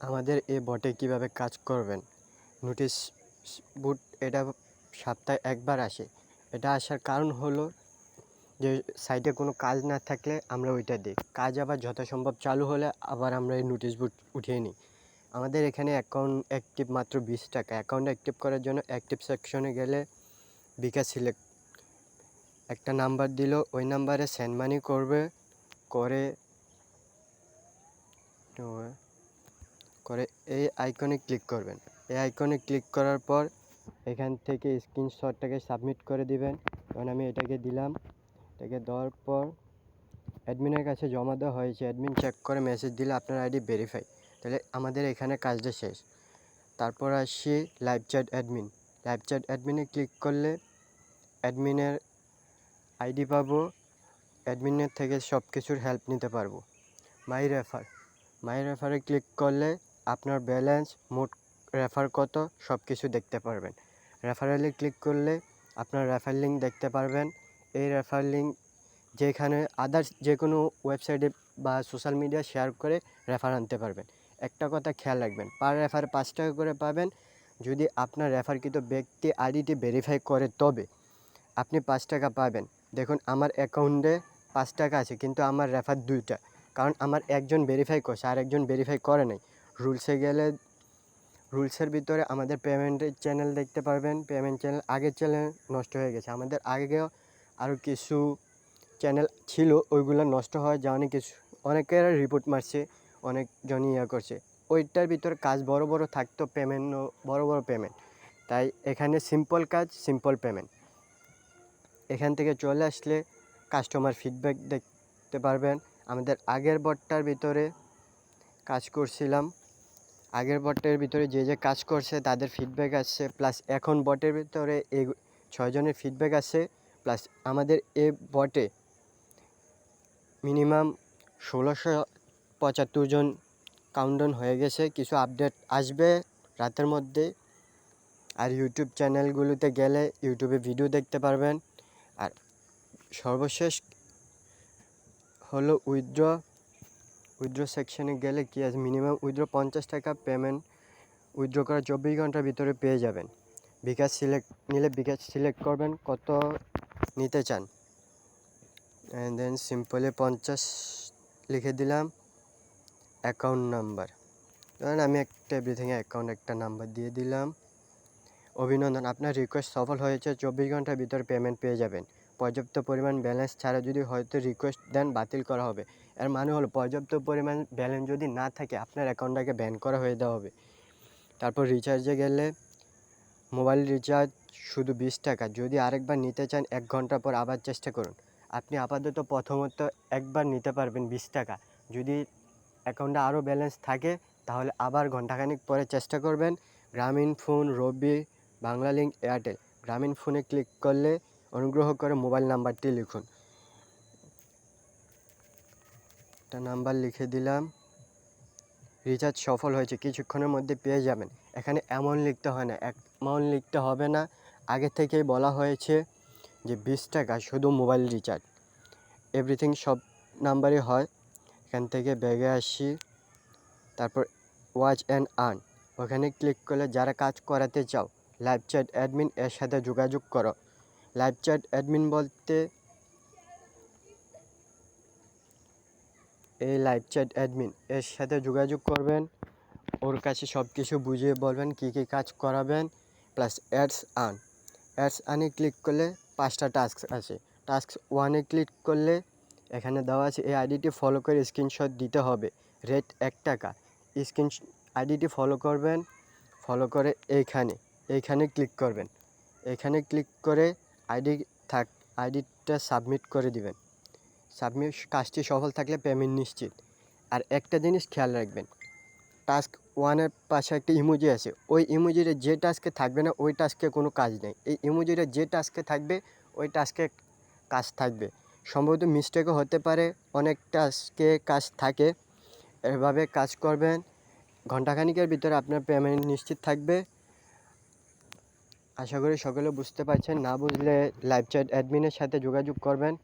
আমাদের এ বটে কীভাবে কাজ করবেন? নোটিশ বোর্ড এটা সপ্তাহে একবার আসে। এটা আসার কারণ হলো যে সাইটে কোনো কাজ না থাকলে আমরা ওইটা দিই। কাজ আবার যথাসম্ভব চালু হলে আবার আমরা এই নোটিশ বোর্ড উঠিয়ে নিই। আমাদের এখানে অ্যাকাউন্ট অ্যাক্টিভ মাত্র বিশ টাকা। অ্যাকাউন্ট অ্যাক্টিভ করার জন্য অ্যাক্টিভ সেকশনে গেলে বিকাশ সিলেক্ট একটা নাম্বার দিল। ওই নাম্বারে সেন্ড মানি করবে। করে করে এই আইকনে ক্লিক করবেন। এই আইকনে ক্লিক করার পর এখান থেকে স্ক্রিনশটটাকে সাবমিট করে দিবেন। কারণ আমি এটাকে দিলাম। এটাকে দেওয়ার পর অ্যাডমিনের কাছে জমা দেওয়া হয়েছে। অ্যাডমিন চেক করে মেসেজ দিলে আপনার আইডি ভেরিফাই তাহলে আমাদের এখানে কাজটা শেষ। তারপর আসি live chat admin live chat অ্যাডমিনে click করলে অ্যাডমিনের আইডি পাবো। অ্যাডমিনের থেকে সব কিছুর হেল্প নিতে পারব। মাই রেফার মাই রেফারে ক্লিক করলে আপনার ব্যালেন্স মোট রেফার কত সব কিছু দেখতে পারবেন। রেফারেলে ক্লিক করলে আপনার রেফার লিঙ্ক দেখতে পারবেন। এই রেফার লিঙ্ক যেখানে আদার্স যে কোনো ওয়েবসাইটে বা সোশ্যাল মিডিয়া শেয়ার করে রেফার আনতে পারবেন। একটা কথা খেয়াল রাখবেন পার রেফার পাঁচ টাকা করে পাবেন। যদি আপনার রেফারকৃত ব্যক্তি আইডিটি ভেরিফাই করে তবে আপনি পাঁচ টাকা পাবেন। দেখুন, আমার অ্যাকাউন্টে পাঁচ টাকা আছে, কিন্তু আমার রেফার দুইটা। কারণ আমার একজন ভেরিফাই করছে আর একজন ভেরিফাই করে নাই। রুলসে গেলে রুলসের ভিতরে আমাদের পেমেন্টের চ্যানেল দেখতে পারবেন। পেমেন্ট চ্যানেল আগের চ্যানেল নষ্ট হয়ে গেছে। আমাদের আগেও আরও কিছু চ্যানেল ছিল, ওইগুলো নষ্ট হওয়ার যাওয়ানি কিছু। অনেকের রিপোর্ট মারছে, অনেকজন ইয়ে করছে। ওইটার ভিতরে কাজ বড় বড় থাকতো পেমেন্টও বড় বড় পেমেন্ট তাই এখানে সিম্পল কাজ সিম্পল পেমেন্ট এখান থেকে চলে আসলে কাস্টমার ফিডব্যাক দেখতে পারবেন। আমাদের আগের বটটার ভিতরে কাজ করছিলাম। আগের বটের ভিতরে যে যে কাজ করছে, তাদের ফিডব্যাক আসছে প্লাস এখন বটের ভিতরে এই ছয়জনের ফিডব্যাক আসছে প্লাস আমাদের এ বটে মিনিমাম ষোলোশো পঁচাত্তর জন কাউন্টডাউন হয়ে গেছে, কিছু আপডেট আসবে রাতের মধ্যে। আর ইউটিউব চ্যানেলগুলোতে গেলে ইউটিউবে ভিডিও দেখতে পারবেন। আর সর্বশেষ হলো উইথড্র উইথড্র সেকশনে গেলে কি আছে? মিনিমাম উইথড্র পঞ্চাশ টাকা পেমেন্ট উইথড্র করা চব্বিশ ঘণ্টার ভিতরে পেয়ে যাবেন। বিকাশ সিলেক্ট, নিলে বিকাশ সিলেক্ট করবেন কত নিতে চান। অ্যান্ড দেন সিম্পলি পঞ্চাশ লিখে দিলাম অ্যাকাউন্ট নাম্বার ধরেন আমি একটা এভরিথিংয়ে অ্যাকাউন্ট একটা নাম্বার দিয়ে দিলাম। অভিনন্দন, আপনার রিকোয়েস্ট সফল হয়েছে, চব্বিশ ঘণ্টার ভিতরে পেমেন্ট পেয়ে যাবেন। পর্যাপ্ত পরিমাণ ব্যালেন্স ছাড়া যদি হয়তো রিকোয়েস্ট দেন বাতিল করা হবে। এর মানে হলো পর্যাপ্ত পরিমাণ ব্যালেন্স যদি না থাকে, আপনার অ্যাকাউন্টটাকে ব্যান করা হয়ে দেওয়া হবে। তারপর রিচার্জে গেলে মোবাইল রিচার্জ শুধু বিশ টাকা। যদি আরেকবার নিতে চান, এক ঘণ্টা পর আবার চেষ্টা করুন। আপনি আপাতত প্রথমত একবার নিতে পারবেন বিশ টাকা। যদি অ্যাকাউন্টে আরও ব্যালেন্স থাকে, তাহলে আবার ঘন্টাখানিক পরে চেষ্টা করবেন। Grameenphone Robi Banglalink Airtel. Grameen ফোনে ক্লিক করলে অনুগ্রহ করে মোবাইল নাম্বারটি লিখুন। একটা নাম্বার লিখে দিলাম। রিচার্জ সফল হয়েছে, কিছুক্ষণের মধ্যে পেয়ে যাবেন। এখানে এমন লিখতে হয় না অ্যামাউন্ট লিখতে হবে না। আগে থেকেই বলা হয়েছে যে বিশ টাকা শুধু মোবাইল রিচার্জ। এভরিথিং সব নাম্বারই হয়। এখান থেকে ব্যাগে আসি। তারপর ওয়াচ অ্যান্ড আর্ন ওখানে ক্লিক করলে যারা কাজ করাতে চাও লাইভ চ্যাট অ্যাডমিন এর সাথে যোগাযোগ করো। লাইভ চ্যাট অ্যাডমিন বলতে এই লাইভ চ্যাট অ্যাডমিন এর সাথে যোগাযোগ করবেন, ওর কাছে সব কিছু বুঝিয়ে বলবেন, কী কী কাজ করাবেন প্লাস অ্যাডস আর্ন অ্যাডস আর্নে ক্লিক করলে পাঁচটা টাস্ক আছে। টাস্ক ওয়ানে ক্লিক করলে এখানে দেওয়া আছে এই আইডিটি ফলো করে স্ক্রিনশট দিতে হবে। রেট এক টাকা। স্ক্রিন আইডিটি ফলো করবেন ফলো করে এইখানে এইখানে ক্লিক করবেন। এখানে ক্লিক করে আইডি থাক, আইডিটা সাবমিট করে দিবেন। সাবমিট, কাজটি সফল থাকলে পেমেন্ট নিশ্চিত। আর একটা জিনিস খেয়াল রাখবেন, টাস্ক ওয়ানের পাশে একটা ইমোজি আছে, ওই ইমোজিটা যে টাস্কে থাকবে না, ওই টাস্কে কোনো কাজ নেই। এই ইমোজিটা যে টাস্কে থাকবে, ওই টাস্কে কাজ থাকবে। সম্ভবত মিস্টেকও হতে পারে, অনেক টাস্কে কাজ থাকে, এভাবে কাজ করবেন। ঘন্টাখানিকের ভিতরে আপনার পেমেন্ট নিশ্চিত থাকবে। আশা করি সকলে বুঝতে পারছেন। না বুঝলে লাইভ চ্যাট অ্যাডমিনের সাথে যোগাযোগ করবেন।